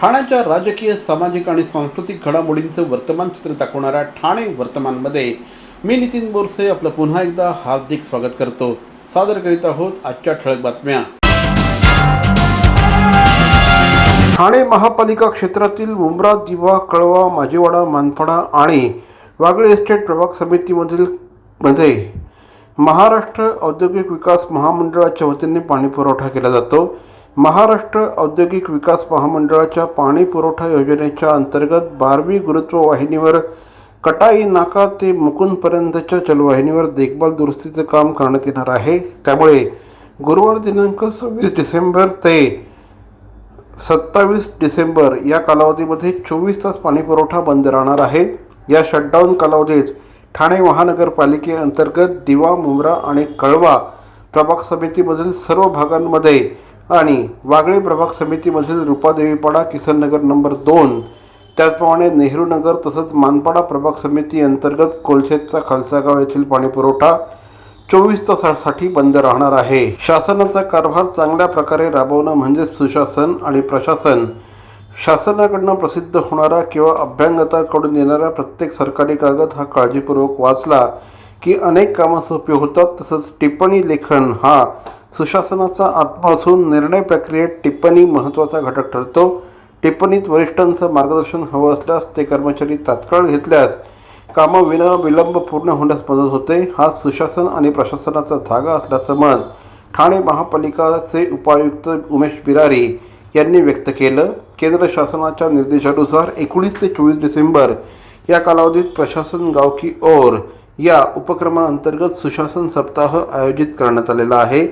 ठाण्याच्या राजकीय सामाजिक आणि सांस्कृतिक घडामोडींचं वर्तमान चित्र दाखवणाऱ्या ठाणे वर्तमानमध्ये मी नितीन बोरसे आपलं पुन्हा एकदा हार्दिक स्वागत करतो. सादर करीत आहोत आजच्या ठळक बातम्या. ठाणे महापालिका क्षेत्रातील मुंब्रा दिवा कळवा माजीवाडा मानपाडा आणि वागळे एस्टेट प्रभाग समितीमधील मध्ये महाराष्ट्र औद्योगिक विकास महामंडळाच्या वतीने पाणीपुरवठा केला जातो. महाराष्ट्र औद्योगिक विकास महामंडळाच्या पाणी पुरवठा योजनेच्या अंतर्गत बारवी गुरुत्व वाहिनीवर कटाई नाका ते मुकुंदपर्यंतच्या जलवाहिनीवर देखभाल दुरुस्तीचं काम करण्यात येणार आहे. त्यामुळे गुरुवार दिनांक सव्वीस डिसेंबर ते सत्तावीस डिसेंबर या कालावधीमध्ये चोवीस तास पाणी पुरवठा बंद राहणार आहे. या शटडाऊन कालावधीत ठाणे महानगरपालिकेअंतर्गत दिवा मुंब्रा आणि कळवा प्रभाग समितीमधील सर्व भागांमध्ये आणि वागळे प्रभाग समितीमधील रुपादेवीपाडा किसननगर नंबर दोन त्याचप्रमाणे नेहरू नगर तसंच मानपाडा प्रभाग समिती अंतर्गत कोलशेतचा खालसागाव येथील पाणीपुरवठा चोवीस तासासाठी बंद राहणार आहे. शासनाचा कारभार चांगल्या प्रकारे राबवणं म्हणजे सुशासन आणि प्रशासन. शासनाकडनं प्रसिद्ध होणारा किंवा अभ्यंगताकडून येणारा प्रत्येक सरकारी कागद हा काळजीपूर्वक वाचला की अनेक कामं सोपी होतात तसंच टिप्पणी लेखन हा सुशासनाचा आत्मा असून निर्णय प्रक्रियेत टिप्पणी महत्त्वाचा घटक ठरतो. टिप्पणीत वरिष्ठांचं मार्गदर्शन हवं असल्यास ते कर्मचारी तात्काळ घेतल्यास कामं विना विलंब पूर्ण होण्यास मदत होते. हा सुशासन आणि प्रशासनाचा धागा असल्याचं मत ठाणे महापालिकाचे उपायुक्त उमेश बिरारी यांनी व्यक्त केलं. केंद्र शासनाच्या निर्देशानुसार एकोणीस ते चोवीस डिसेंबर या कालावधीत प्रशासन गावकी ओर या उपक्रमाअंतर्गत सुशासन सप्ताह आयोजित करण्यात आलेला आहे.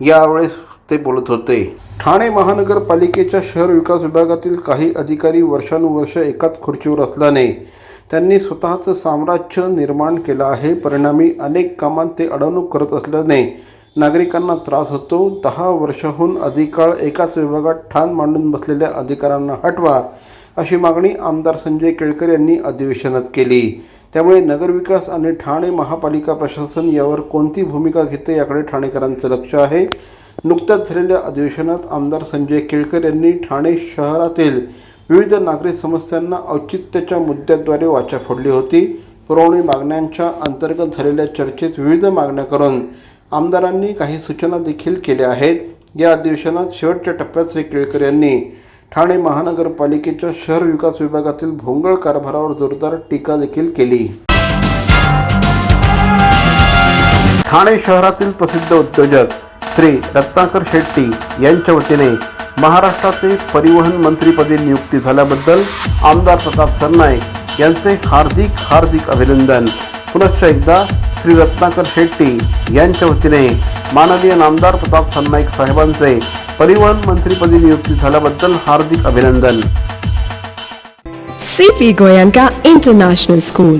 यावेळेस ते बोलत होते. ठाणे महानगरपालिकेच्या शहर विकास विभागातील काही अधिकारी वर्षानुवर्ष एकाच खुर्चीवर असल्याने त्यांनी स्वतःचं साम्राज्य निर्माण केलं आहे. परिणामी अनेक कामात ते अडवणूक करत असल्याने नागरिकांना त्रास होतो. दहा वर्षाहून अधिक काळ एकाच विभागात ठाण मांडून बसलेल्या अधिकाऱ्यांना हटवा अशी मागणी आमदार संजय केळकर यांनी अधिवेशनात केली. त्यामुळे नगरविकास आणि ठाणे महापालिका प्रशासन यावर कोणती भूमिका घेते याकडे ठाणेकरांचं लक्ष आहे. नुकत्याच झालेल्या अधिवेशनात आमदार संजय केळकर यांनी ठाणे शहरातील विविध नागरी समस्यांना औचित्याच्या मुद्द्याद्वारे वाचा फोडली होती. पुरवणी मागण्यांच्या अंतर्गत झालेल्या चर्चेत विविध मागण्या करून आमदारांनी काही सूचना देखील केल्या आहेत. या अधिवेशनात शेवटच्या टप्प्यात श्री केळकर यांनी ठाणे महानगरपालिकेच्या शहर विकास विभागातील भोंगळ कारभारावर जोरदार टीका देखील केली. ठाणे शहरातील प्रसिद्ध उद्योजक श्री रत्नाकर शेट्टी यांच्या वतीने महाराष्ट्राचे परिवहन मंत्रीपदी नियुक्ती झाल्याबद्दल आमदार प्रताप सरनाईक यांचे हार्दिक हार्दिक अभिनंदन. पुनश्च एकदा श्री रत्नाकर शेट्टी यांच्या वतीने माननीय नामदार प्रताप सरनाईक साहेबांचे परिवहन मंत्रीपदी नियुक्ती झाल्याबद्दल हार्दिक अभिनंदन CP Goyanka International School.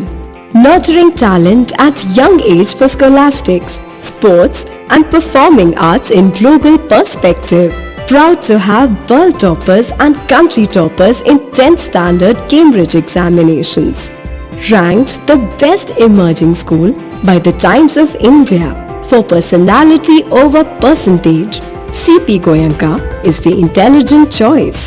Nurturing talent at young age for scholastics, sports, and performing arts in global perspective. Proud to have world toppers and country toppers in 10th standard Cambridge examinations. Ranked the best emerging school by the Times of India for personality over percentage. CP Goyanka is the intelligent choice.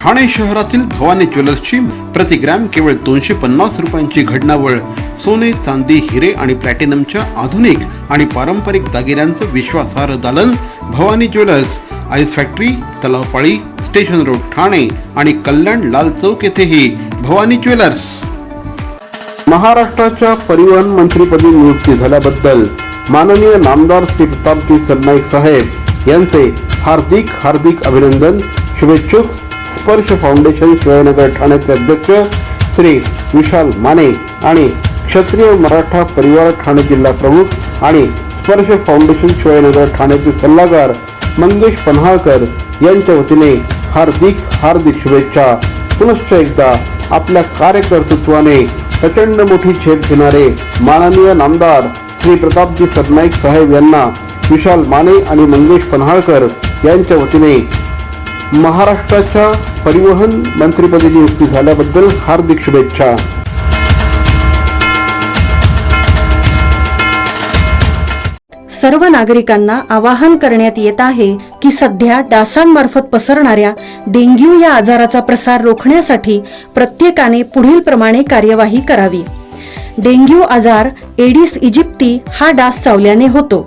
Thane शहरातील भवानी ज्वेलर्सची प्रति gram केवळ दोनशे पन्नास रुपयांची घडणावळ सोने चांदी हिरे आणि प्लॅटिनमच्या आधुनिक आणि पारंपरिक दागिन्यांचं विश्वासार्ह दालन Bhavani jewellers ice factory Talavpali station road Thane आणि कल्याण लाल चौक येथेही भवानी ज्वेलर्स महाराष्ट्राच्या परिवहन मंत्रीपदी नियुक्ती झाल्याबद्दल माननीय नामदार श्री प्रतापजी सरनाईक साहेब यांचे हार्दिक हार्दिक अभिनंदन शुभेच्छुक स्पर्श फाउंडेशन शिवाजीनगर ठाण्याचे अध्यक्ष श्री विशाल माने आणि क्षत्रिय मराठा परिवार ठाणे जिल्हा प्रमुख आणि स्पर्श फाउंडेशन शिवाजीनगर ठाण्याचे सल्लागार मंगेश पन्हाळकर यांच्या वतीने हार्दिक हार्दिक शुभेच्छा. पुनश्च एकदा आपल्या कार्यकर्तृत्वाने प्रचंड मोठी झेप घेणारे माननीय नामदार श्री प्रतापजी सरनाईक साहेब यांना विशाल माने आणि मंगेश पन्हाळकर यांच्या वतीने महाराष्ट्राच्या परिवहन मंत्रिपदी नियुक्ती झाल्याबद्दल हार्दिक शुभेच्छा. सर्व नागरिकांना आवाहन करण्यात येत आहे की सध्या डासांमार्फत पसरणाऱ्या डेंग्यू या आजाराचा प्रसार रोखण्यासाठी प्रत्येकाने पुढील प्रमाणे कार्यवाही करावी. डेंग्यू आजार एडिस इजिप्ती हा डास चावल्याने होतो.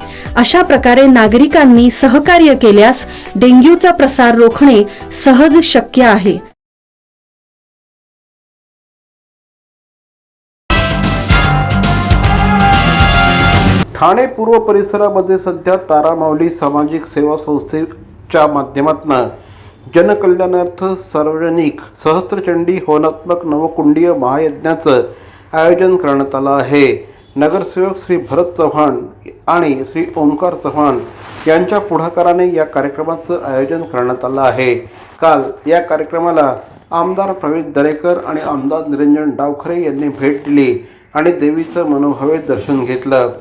अशा प्रकारे नागरिकांनी सहकार्य केल्यास डेंग्यूचा प्रसार रोखणे सहज शक्य आहे. ठाणे पूर्व परिसरामध्ये सध्या तारामाऊली सामाजिक सेवा संस्थेच्या माध्यमातून जनकल्याणार्थ सार्वजनिक सहस्त्रचंडी होनात्मक नवकुंडीय महायज्ञाचं आयोजन करण्यात आलं आहे. नगरसेवक श्री भरत चव्हाण आणि श्री ओंकार चव्हाण यांच्या पुढाकाराने या कार्यक्रमाचं आयोजन करण्यात आलं आहे. काल या कार्यक्रमाला आमदार प्रवीण दरेकर आणि आमदार निरंजन डावखरे यांनी भेट दिली आणि देवीचं मनोभावे दर्शन घेतलं.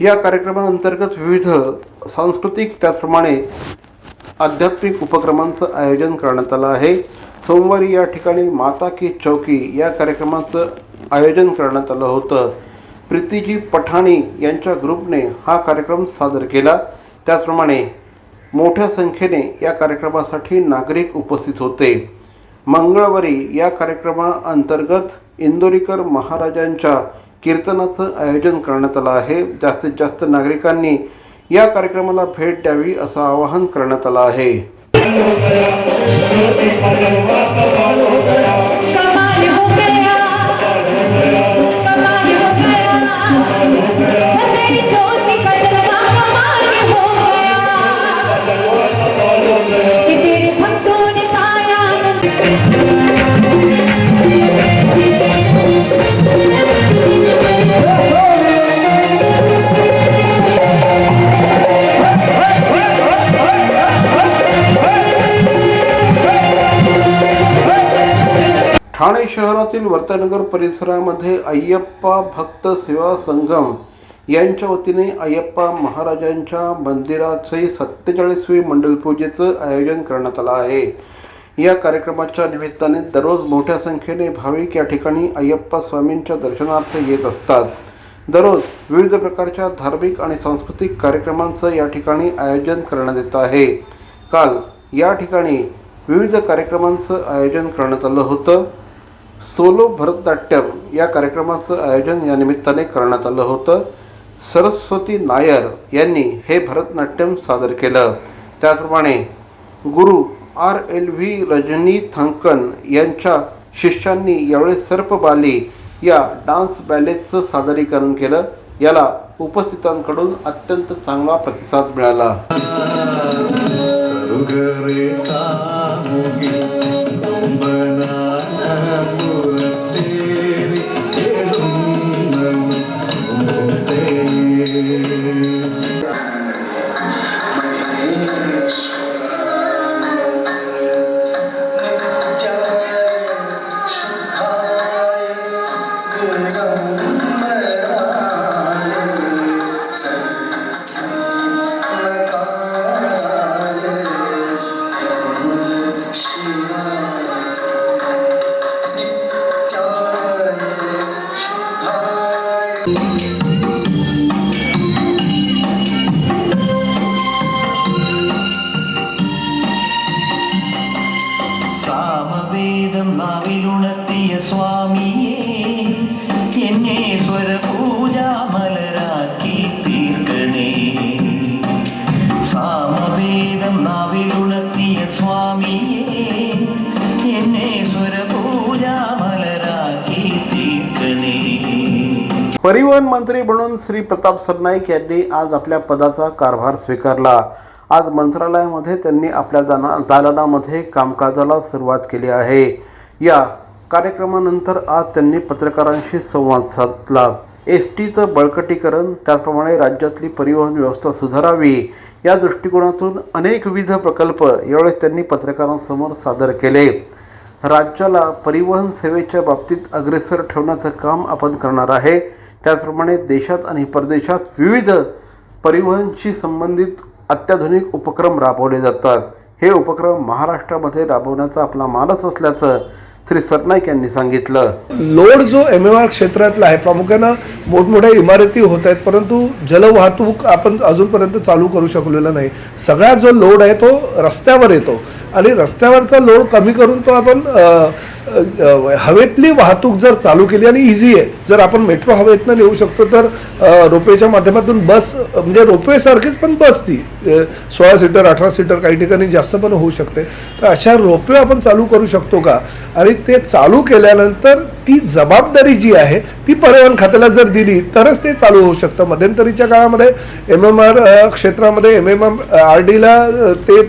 या कार्यक्रमाअंतर्गत विविध सांस्कृतिक त्याचप्रमाणे आध्यात्मिक उपक्रमांचं आयोजन करण्यात आलं आहे. सोमवारी या ठिकाणी माता की चौकी या कार्यक्रमाचं आयोजन करण्यात आलं होतं. प्रीतीजी पठाणी यांच्या ग्रुपने हा कार्यक्रम सादर केला. त्याचप्रमाणे मोठ्या संख्येने या कार्यक्रमासाठी नागरिक उपस्थित होते. मंगळवारी या कार्यक्रमाअंतर्गत इंदोरीकर महाराजांच्या कीर्तनाचं आयोजन करण्यात आलं आहे. जास्तीत जास्त नागरिकांनी या कार्यक्रमाला भेट द्यावी असं आवाहन करण्यात आलं आहे. ठाणे शहरातील वर्तनगर परिसरामध्ये अय्यप्पा भक्त सेवा संगम यांच्या वतीने अय्यप्पा महाराजांच्या मंदिराचे सत्तेचाळीसवे मंडलपूजेचं आयोजन करण्यात आलं आहे. या कार्यक्रमाच्या निमित्ताने दररोज मोठ्या संख्येने भाविक या ठिकाणी अय्यप्पा स्वामींच्या दर्शनार्थ येत असतात. दररोज विविध प्रकारच्या धार्मिक आणि सांस्कृतिक कार्यक्रमांचं या ठिकाणी आयोजन करण्यात येत आहे. काल या ठिकाणी विविध कार्यक्रमांचं आयोजन करण्यात आलं होतं. सोलो भरतनाट्यम या कार्यक्रमाचं आयोजन या निमित्ताने करण्यात आलं होतं. सरस्वती नायर यांनी हे भरतनाट्यम सादर केलं. त्याचप्रमाणे गुरु R L V Rajani Thankan यांच्या शिष्यांनी यावेळी सर्पबाली या डान्स बॅलेचं सादरीकरण केलं. याला उपस्थितांकडून अत्यंत चांगला प्रतिसाद मिळाला. നാവിലുണർത്തിയ സ്വാമിയേ എന്നെ സ്വരപൂജാ മലരാക്കി തീർക്കണേ. സാമവേദം परिवहन मंत्री म्हणून श्री प्रताप सरनाईक यांनी आज आपल्या पदाचा कारभार स्वीकारला. आज मंत्रालयामध्ये त्यांनी आपल्या दाना दालनामध्ये कामकाजाला सुरुवात केली आहे. या कार्यक्रमानंतर आज त्यांनी पत्रकारांशी संवाद साधला. एस टीचं बळकटीकरण त्याचप्रमाणे राज्यातली परिवहन व्यवस्था सुधारावी या दृष्टिकोनातून अनेकविध प्रकल्प यावेळेस त्यांनी पत्रकारांसमोर सादर केले. राज्याला परिवहन सेवेच्या बाबतीत अग्रेसर ठेवण्याचं काम आपण करणार आहे. त्याचप्रमाणे देशात आणि परदेशात विविध परिवहनशी संबंधित अत्याधुनिक उपक्रम राबवले जातात. हे उपक्रम महाराष्ट्रामध्ये राबवण्याचा आपला मानस असल्याचं श्री सरनाईक यांनी सांगितलं. लोड जो एम एम आर क्षेत्रातला आहे प्रामुख्यानं मोठमोठ्या इमारती होत आहेत परंतु जलवाहतूक आपण अजूनपर्यंत चालू करू शकलेला नाही. सगळा जो लोड आहे तो रस्त्यावर येतो. आणि रस्त्यावरचा लोड कमी करून तो आपण हवेतली वाहतूक जर चालू केली आणि इझी आहे जर आपण मेट्रो हवेतनं नेऊ शकतो तर रोपेच्या रोपवेच्या माध्यमातून बस म्हणजे रोपवेसारखीच पण बस ती सोळा सीटर अठरा सीटर काही ठिकाणी जास्त पण होऊ शकते. तर अशा रोपवे आपण चालू करू शकतो का? आणि ते चालू केल्यानंतर ती जबाबदारी जी आहे ती परिवहन खात्याला जर दिली तरच ते चालू होऊ शकतं. मध्यंतरीच्या काळामध्ये एम एम आर क्षेत्रामध्ये एम एम आर डीला ते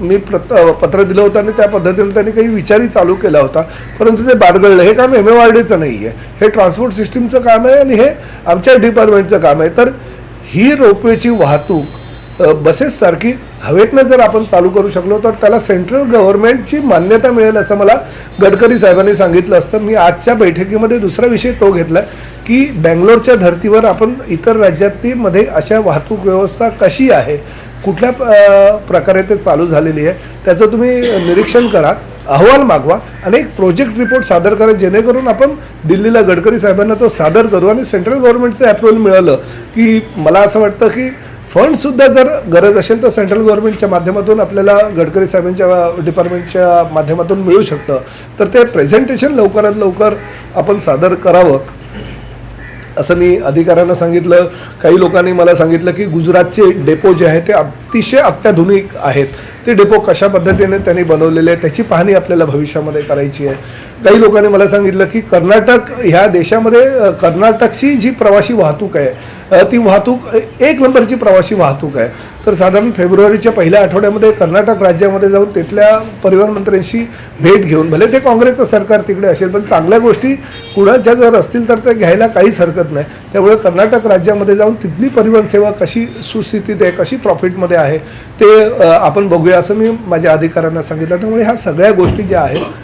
मी प्रत पत्र दिलं होतं आणि त्या पद्धतीने त्यांनी काही विचारही चालू केला होता. परंतु ते बारगळलं हे काम एम एम आर डीचं नाही आहे हे ट्रान्सपोर्ट सिस्टीमचं काम आहे आणि हे आमच्या डिपार्टमेंटचं काम आहे. तर ही रोपवेची वाहतूक बसेससारखी हवेतनं जर आपण चालू करू शकलो तर त्याला सेंट्रल गव्हर्नमेंटची मान्यता मिळेल असं मला गडकरी साहेबांनी सांगितलं असतं. मी आजच्या बैठकीमध्ये दुसरा विषय तो घेतला की बँगलोरच्या धर्तीवर आपण इतर राज्यातीमध्ये अशा वाहतूक व्यवस्था कशी आहे? कुठल्या प्रकारे ते चालू झालेली आहे? त्याचं तुम्ही निरीक्षण करा. अहवाल मागवा आणि एक प्रोजेक्ट रिपोर्ट सादर करा जेणेकरून आपण दिल्लीला गडकरी साहेबांना तो सादर करू आणि सेंट्रल गव्हर्नमेंटचं अप्रुव्हल मिळालं की मला असं वाटतं की फंडसुद्धा जर गरज असेल तर सेंट्रल गव्हर्नमेंटच्या माध्यमातून आपल्याला गडकरी साहेबांच्या डिपार्टमेंटच्या माध्यमातून मिळू शकतं. तर ते प्रेझेंटेशन लवकरात लवकर आपण सादर करावं. असं मी अधिकाऱ्यांना सांगितलं. काही लोकांनी मला सांगितलं की गुजरातचे डेपो जे आहे ते अतिशय अत्याधुनिक आहेत. ते डेपो कशा पद्धतीने त्यांनी बनवलेले आहे त्याची पाहणी आपल्याला भविष्यामध्ये करायची आहे. काही लोकांनी मला सांगितलं की कर्नाटक ह्या देशामध्ये कर्नाटकची जी प्रवासी वाहतूक आहे ती वाहतूक एक नंबरची प्रवासी वाहतूक आहे. तर साधारण फेब्रुवारीच्या पहिल्या आठवड्यामध्ये कर्नाटक राज्यामध्ये जाऊन तिथल्या परिवहन मंत्र्यांशी भेट घेऊन भले ते काँग्रेसचं सरकार तिकडे असेल पण चांगल्या गोष्टी कुणाच्या जर असतील तर त्या घ्यायला काहीच हरकत नाही. त्यामुळे कर्नाटक राज्यामध्ये जाऊन तिथली परिवहन सेवा कशी सुस्थितीत आहे कशी प्रॉफिटमध्ये आहे ते आपण बघूया असं मी माझ्या अधिकाऱ्यांना सांगितलं. त्यामुळे ह्या सगळ्या गोष्टी ज्या आहेत